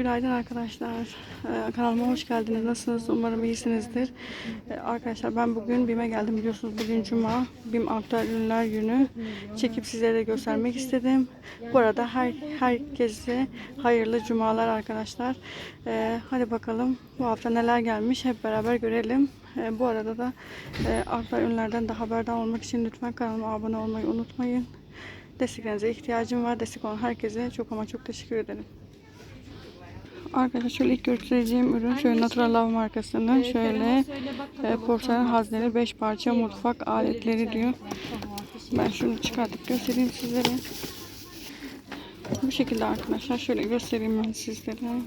Günaydın arkadaşlar. Ee, kanalıma hoş geldiniz. Nasılsınız? Umarım iyisinizdir. Ee, arkadaşlar ben bugün BİM'e geldim. Biliyorsunuz bugün Cuma. BİM Aktüel Ürünler Günü. Çekip sizlere de göstermek istedim. Bu arada her herkese hayırlı cumalar arkadaşlar. Ee, hadi bakalım bu hafta neler gelmiş hep beraber görelim. Bu arada da e, Aktüel Ürünler'den de haberdar olmak için lütfen kanalıma abone olmayı unutmayın. Desteklerinize ihtiyacım var. Destek olan herkese çok ama çok teşekkür ederim. Arkadaşlar şöyle ilk göstereceğim ürün şöyle Natural Love markasının şöyle e, porselen hazneli 5 parça mutfak aletleri diyor. Ben şunu çıkartıp göstereyim sizlere. Bu şekilde arkadaşlar şöyle göstereyim ben sizlere.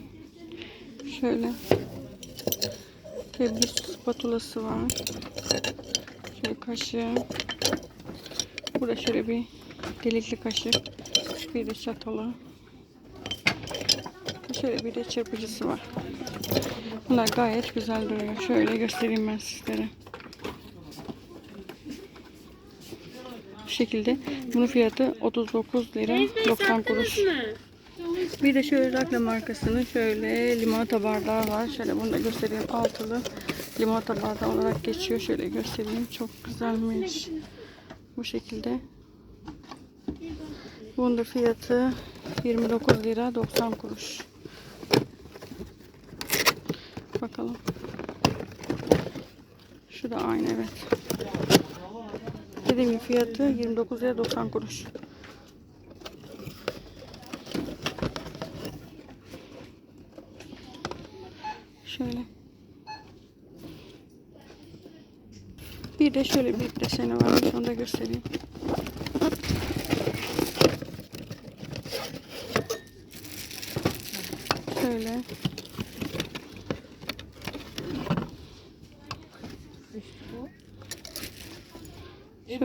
Şöyle bir spatulası var. Şöyle kaşığı. Burada şöyle bir delikli kaşık. Bir de çatalı. Şöyle bir de çırpıcısı var. Bunlar gayet güzel duruyor. Şöyle göstereyim ben sizlere. Bu şekilde. Bunun fiyatı 39 lira 90 kuruş. Bir de şöyle Rakla markasının şöyle limonata bardağı var. Şöyle bunu da göstereyim. Altılı limonata bardağı olarak geçiyor. Şöyle göstereyim. Çok güzelmiş. Bu şekilde. Bunun da fiyatı 29 lira 90 kuruş. Bakalım. Şu da aynı evet. Dediğim fiyatı 29 lira 90 kuruş. Şöyle. Bir de şöyle bir deseni var. Onu da göstereyim. Şöyle. E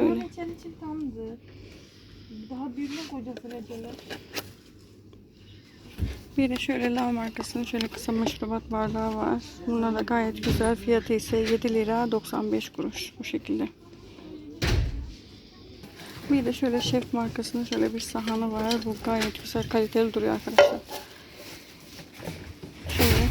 Şöyle. bu reçel için tamdı. Daha büyüme kocası reçeli. Bir de şöyle lav markasının şöyle kısa meşrubat bardağı var. Bunlar da gayet güzel. Fiyatı ise 7 lira 95 kuruş. Bu şekilde. Bir de şöyle şef markasının şöyle bir sahanı var. Bu gayet güzel kaliteli duruyor arkadaşlar. Şöyle.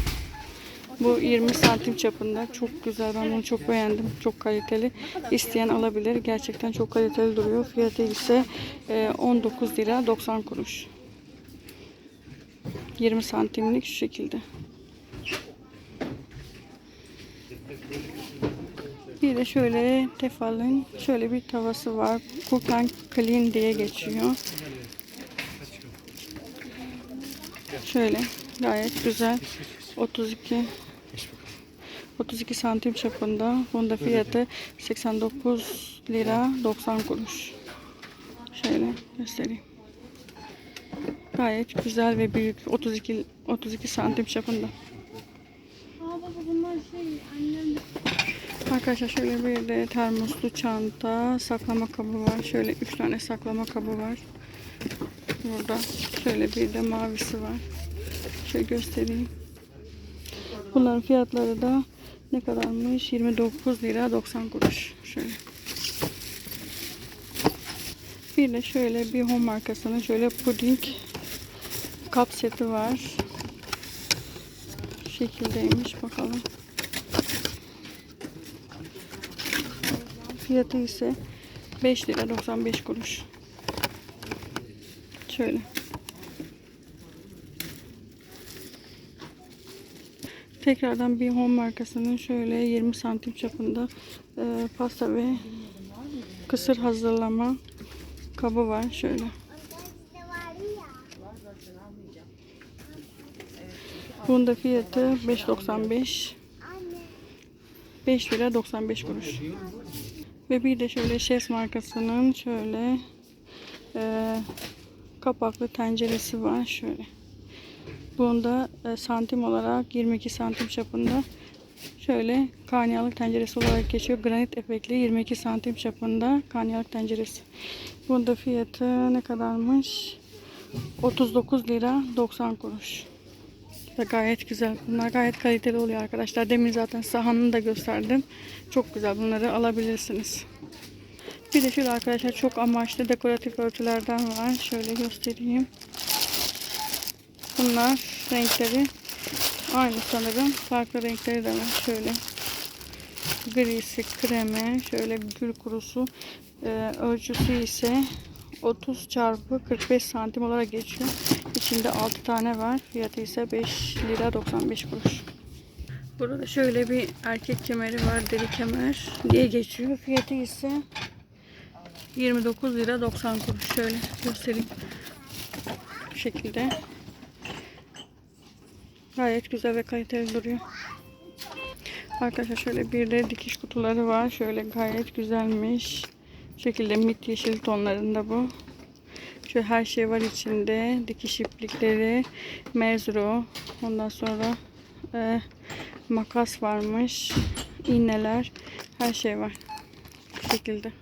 Bu 20 santim çapında. Çok güzel. Ben bunu çok beğendim. Çok kaliteli. İsteyen alabilir. Gerçekten çok kaliteli duruyor. Fiyatı ise e, 19 lira 90 kuruş. 20 santimlik şu şekilde. Bir de şöyle Tefal'ın şöyle bir tavası var. Cook Clean diye geçiyor. Şöyle gayet güzel. 32 32 santim çapında. Bunda fiyatı 89 lira 90 kuruş. Şöyle göstereyim. Gayet güzel ve büyük. 32 32 santim çapında. Arkadaşlar şöyle bir de termoslu çanta, saklama kabı var. Şöyle 3 tane saklama kabı var. Burada şöyle bir de mavisi var. Şöyle göstereyim. Bunların fiyatları da ne kadarmış? 29 lira 90 kuruş. Şöyle. Bir de şöyle bir home markasının şöyle puding kap seti var. Şekildeymiş bakalım. Fiyatı ise 5 lira 95 kuruş. Şöyle. Tekrardan bir home markasının şöyle 20 santim çapında e, pasta ve kısır hazırlama kabı var şöyle. Bunun da fiyatı 5.95 5 lira 95 kuruş. Ve bir de şöyle Şes markasının şöyle e, kapaklı tenceresi var şöyle. Bunda e, santim olarak 22 santim çapında şöyle karnıyarık tenceresi olarak geçiyor. Granit efekli 22 santim çapında karnıyarık tenceresi. Bunda fiyatı ne kadarmış? 39 lira 90 kuruş. Da gayet güzel. Bunlar gayet kaliteli oluyor arkadaşlar. Demin zaten sahanını da gösterdim. Çok güzel. Bunları alabilirsiniz. Bir de şöyle arkadaşlar çok amaçlı dekoratif örtülerden var. Şöyle göstereyim. Bunlar renkleri aynı sanırım. Farklı renkleri de var. Şöyle grisi, kremi, şöyle gül kurusu. Ee, ölçüsü ise 30 çarpı 45 santim olarak geçiyor. İçinde 6 tane var. Fiyatı ise 5 lira 95 kuruş. Burada şöyle bir erkek kemeri var. Deri kemer diye geçiyor. Fiyatı ise 29 lira 90 kuruş. Şöyle göstereyim. Şekilde. Gayet güzel ve kaliteli duruyor. Arkadaşlar şöyle bir de dikiş kutuları var. Şöyle gayet güzelmiş. Şekilde mit yeşil tonlarında bu. Şöyle her şey var içinde. Dikiş iplikleri, mezro, ondan sonra e, makas varmış, iğneler, her şey var. Bu şekilde.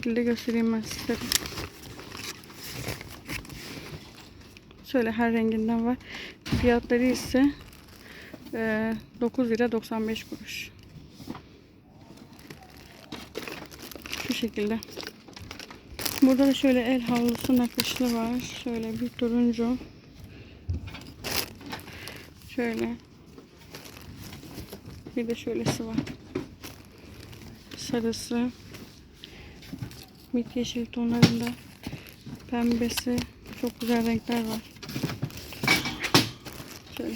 Şekilde göstereyim ben size. Şöyle her renginden var. Fiyatları ise e, 9 lira 95 kuruş. Şu şekilde. Burada da şöyle el havlusu nakışlı var. Şöyle bir turuncu. Şöyle. Bir de şöylesi var. Sarısı. Mit yeşil tonlarında. Pembesi. Çok güzel renkler var. Şöyle.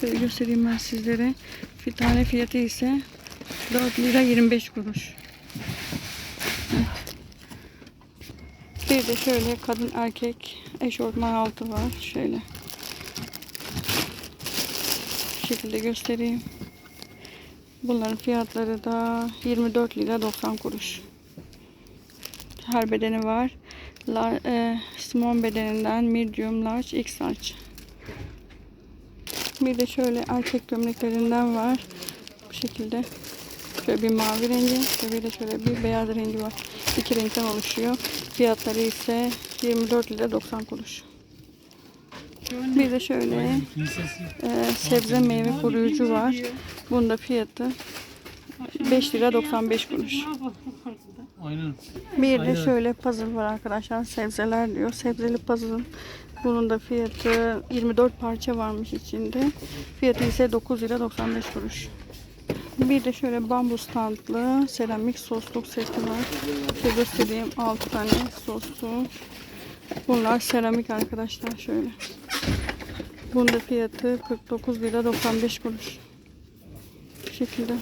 Şöyle göstereyim ben sizlere. Bir tane fiyatı ise 4 lira 25 kuruş. Bir de şöyle kadın erkek eşortman altı var. Şöyle. Bu şekilde göstereyim. Bunların fiyatları da 24 lira 90 kuruş. Her bedeni var. La, e, small bedeninden medium, large, x large. Bir de şöyle erkek gömleklerinden var. Bu şekilde. Şöyle bir mavi rengi ve bir de şöyle bir beyaz rengi var. İki renkten oluşuyor. Fiyatları ise 24 lira 90 kuruş. Bir de şöyle e, sebze meyve koruyucu var. Bunun da fiyatı 5 lira 95 kuruş. Aynen. Bir de Aynen. şöyle puzzle var arkadaşlar. Sebzeler diyor. Sebzeli puzzle. Bunun da fiyatı 24 parça varmış içinde. Fiyatı ise 9 lira 95 kuruş. Bir de şöyle bambu standlı seramik sosluk seti var. Şöyle göstereyim 6 tane soslu. Bunlar seramik arkadaşlar şöyle. Bunun da fiyatı 49 lira 95 kuruş. Bu şekilde.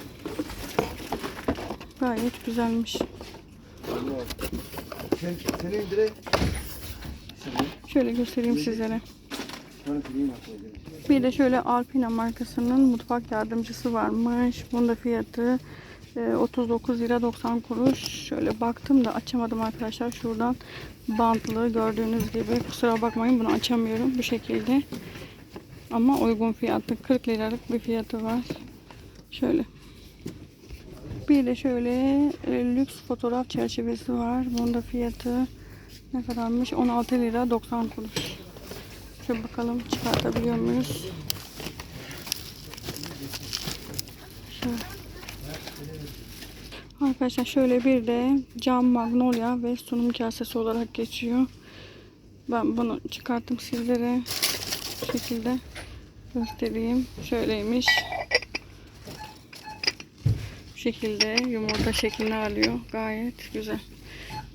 Gayet güzelmiş. Sen, senin direkt Şöyle göstereyim sizlere. Bir de şöyle Alpina markasının mutfak yardımcısı varmış. Bunun da fiyatı e, 39 lira 90 kuruş. Şöyle baktım da açamadım arkadaşlar. Şuradan bantlı gördüğünüz gibi. Kusura bakmayın bunu açamıyorum bu şekilde. Ama uygun fiyatlı 40 liralık bir fiyatı var. Şöyle. Bir de şöyle e, lüks fotoğraf çerçevesi var. Bunun da fiyatı ne kadarmış? 16 lira 90 kuruş. Şöyle bakalım çıkartabiliyor muyuz? Şöyle. Arkadaşlar şöyle bir de cam magnolia ve sunum kasesi olarak geçiyor. Ben bunu çıkarttım sizlere. Bu şekilde göstereyim. Şöyleymiş. Şekilde yumurta şeklini alıyor. Gayet güzel.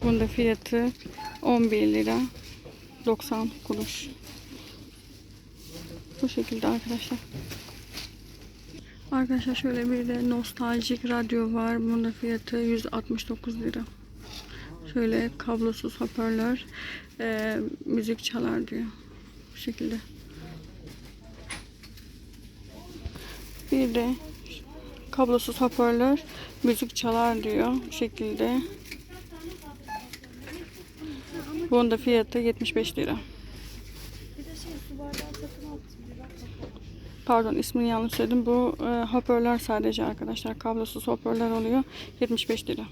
Bunun da fiyatı 11 lira 90 kuruş. Bu şekilde arkadaşlar. Arkadaşlar şöyle bir de nostaljik radyo var. Bunun da fiyatı 169 lira. Şöyle kablosuz hoparlör e, müzik çalar diyor. Bu şekilde. Bir de kablosuz hoparlör müzik çalar diyor. Bu şekilde. Bunun da fiyatı 75 lira. Pardon ismini yanlış söyledim. Bu e, hoparlör sadece arkadaşlar. Kablosuz hoparlör oluyor. 75 lira.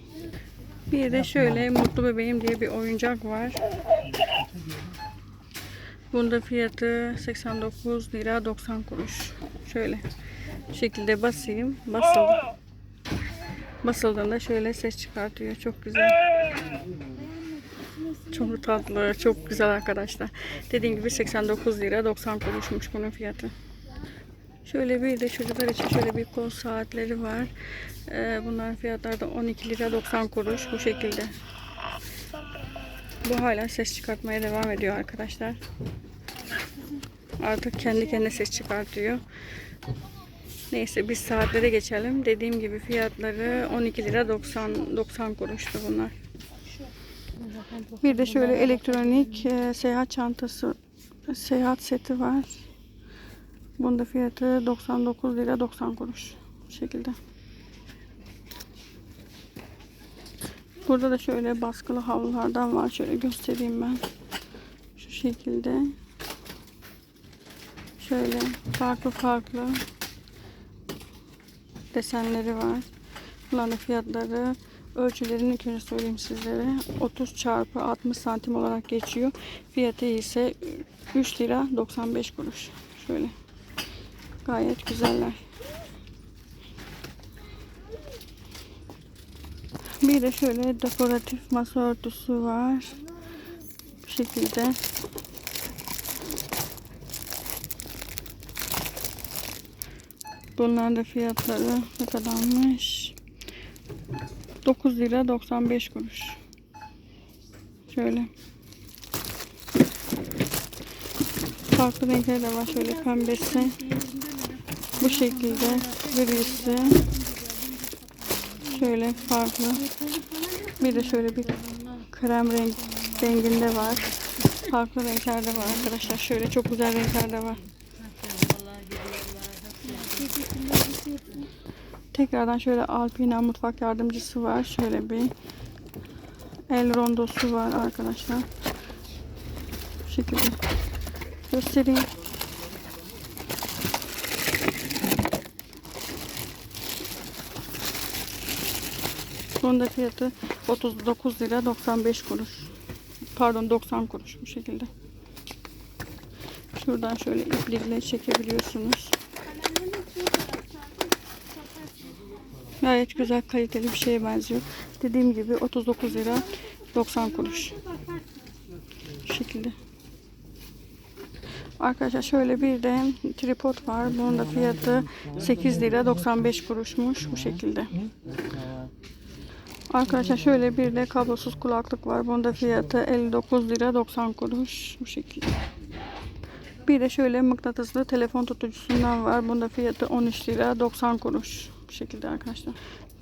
Bir de şöyle Mutlu Bebeğim diye bir oyuncak var. Bunda fiyatı 89 lira 90 kuruş. Şöyle şekilde basayım. Basıldı. Basıldığında şöyle ses çıkartıyor. Çok güzel. Çok tatlı, çok güzel arkadaşlar. Dediğim gibi 89 lira 90 kuruşmuş bunun fiyatı. Şöyle bir de çocuklar için şöyle bir kol saatleri var. Ee, bunların fiyatları da 12 lira 90 kuruş bu şekilde. Bu hala ses çıkartmaya devam ediyor arkadaşlar. Artık kendi kendine ses çıkartıyor. Neyse biz saatlere geçelim. Dediğim gibi fiyatları 12 lira 90 90 kuruştu bunlar. Bir de şöyle elektronik e, seyahat çantası seyahat seti var. Bunda fiyatı 99 lira 90 kuruş. Bu şekilde. Burada da şöyle baskılı havlulardan var. Şöyle göstereyim ben. Şu şekilde. Şöyle farklı farklı desenleri var. Bunların fiyatları ölçülerini ilk önce söyleyeyim sizlere. 30 çarpı 60 santim olarak geçiyor. Fiyatı ise 3 lira 95 kuruş. Şöyle. Gayet güzeller. Bir de şöyle dekoratif masa örtüsü var. Bu şekilde. Bunların da fiyatları ne kadarmış? 9 lira 95 kuruş. Şöyle. Farklı renkleri de var. Şöyle pembesi. Bu şekilde grisi. Şöyle farklı. Bir de şöyle bir krem renk renginde var. Farklı renklerde var arkadaşlar. Şöyle çok güzel renklerde var. Tekrardan şöyle Alpina mutfak yardımcısı var. Şöyle bir el rondosu var arkadaşlar. Bu şekilde göstereyim. Bunun da fiyatı 39 lira 95 kuruş. Pardon 90 kuruş bu şekilde. Şuradan şöyle iplikle çekebiliyorsunuz. Gayet güzel kaliteli bir şeye benziyor. Dediğim gibi 39 lira 90 kuruş. Şu şekilde. Arkadaşlar şöyle bir de tripod var. Bunun da fiyatı 8 lira 95 kuruşmuş bu şekilde. Arkadaşlar şöyle bir de kablosuz kulaklık var. Bunun da fiyatı 59 lira 90 kuruş bu şekilde. Bir de şöyle mıknatıslı telefon tutucusundan var. Bunda fiyatı 13 lira 90 kuruş. Bu şekilde arkadaşlar.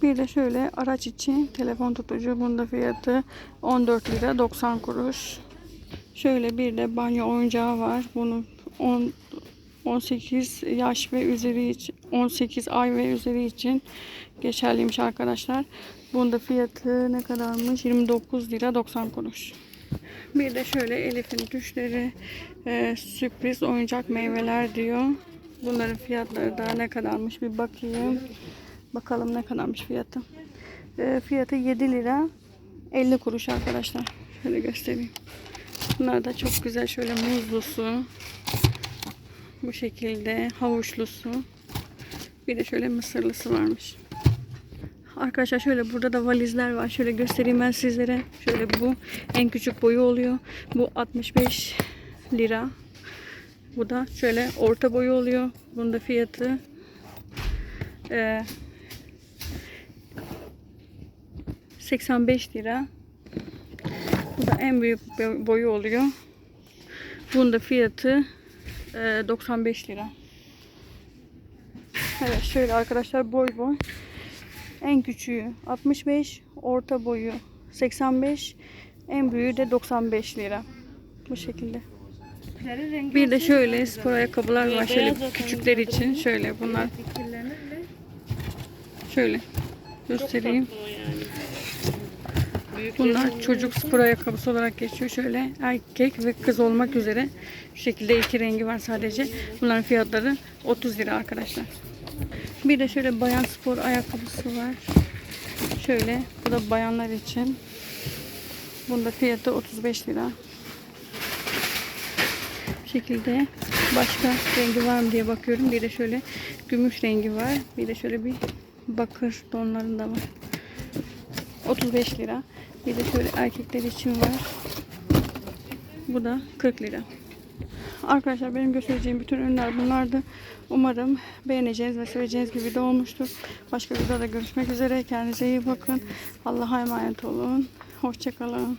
Bir de şöyle araç için telefon tutucu. Bunda fiyatı 14 lira 90 kuruş. Şöyle bir de banyo oyuncağı var. Bunun 10 18 yaş ve üzeri için 18 ay ve üzeri için geçerliymiş arkadaşlar. Bunda fiyatı ne kadarmış? 29 lira 90 kuruş. Bir de şöyle Elif'in düşleri e, sürpriz oyuncak meyveler diyor. Bunların fiyatları da ne kadarmış bir bakayım. Bakalım ne kadarmış fiyatı. E, fiyatı 7 lira 50 kuruş arkadaşlar. Şöyle göstereyim. Bunlar da çok güzel şöyle muzlusu. Bu şekilde havuçlusu. Bir de şöyle mısırlısı varmış. Arkadaşlar şöyle burada da valizler var. Şöyle göstereyim ben sizlere. Şöyle bu en küçük boyu oluyor. Bu 65 lira. Bu da şöyle orta boyu oluyor. Bunun da fiyatı e, 85 lira. Bu da en büyük boy- boyu oluyor. Bunun da fiyatı e, 95 lira. Evet şöyle arkadaşlar boy boy. En küçüğü 65, orta boyu 85, en büyüğü de 95 lira. Bu şekilde. Bir de şöyle spor ayakkabılar var. Şöyle küçükler için şöyle bunlar. Şöyle göstereyim. Bunlar çocuk spor ayakkabısı olarak geçiyor. Şöyle erkek ve kız olmak üzere şu şekilde iki rengi var sadece. Bunların fiyatları 30 lira arkadaşlar. Bir de şöyle bayan spor ayakkabısı var. Şöyle bu da bayanlar için. Bunda fiyatı 35 lira. Şekilde başka rengi var mı diye bakıyorum. Bir de şöyle gümüş rengi var. Bir de şöyle bir bakır tonlarında var. 35 lira. Bir de şöyle erkekler için var. Bu da 40 lira. Arkadaşlar benim göstereceğim bütün ürünler bunlardı. Umarım beğeneceğiniz ve seveceğiniz gibi de olmuştur. Başka videoda görüşmek üzere. Kendinize iyi bakın. Allah'a emanet olun. Hoşçakalın.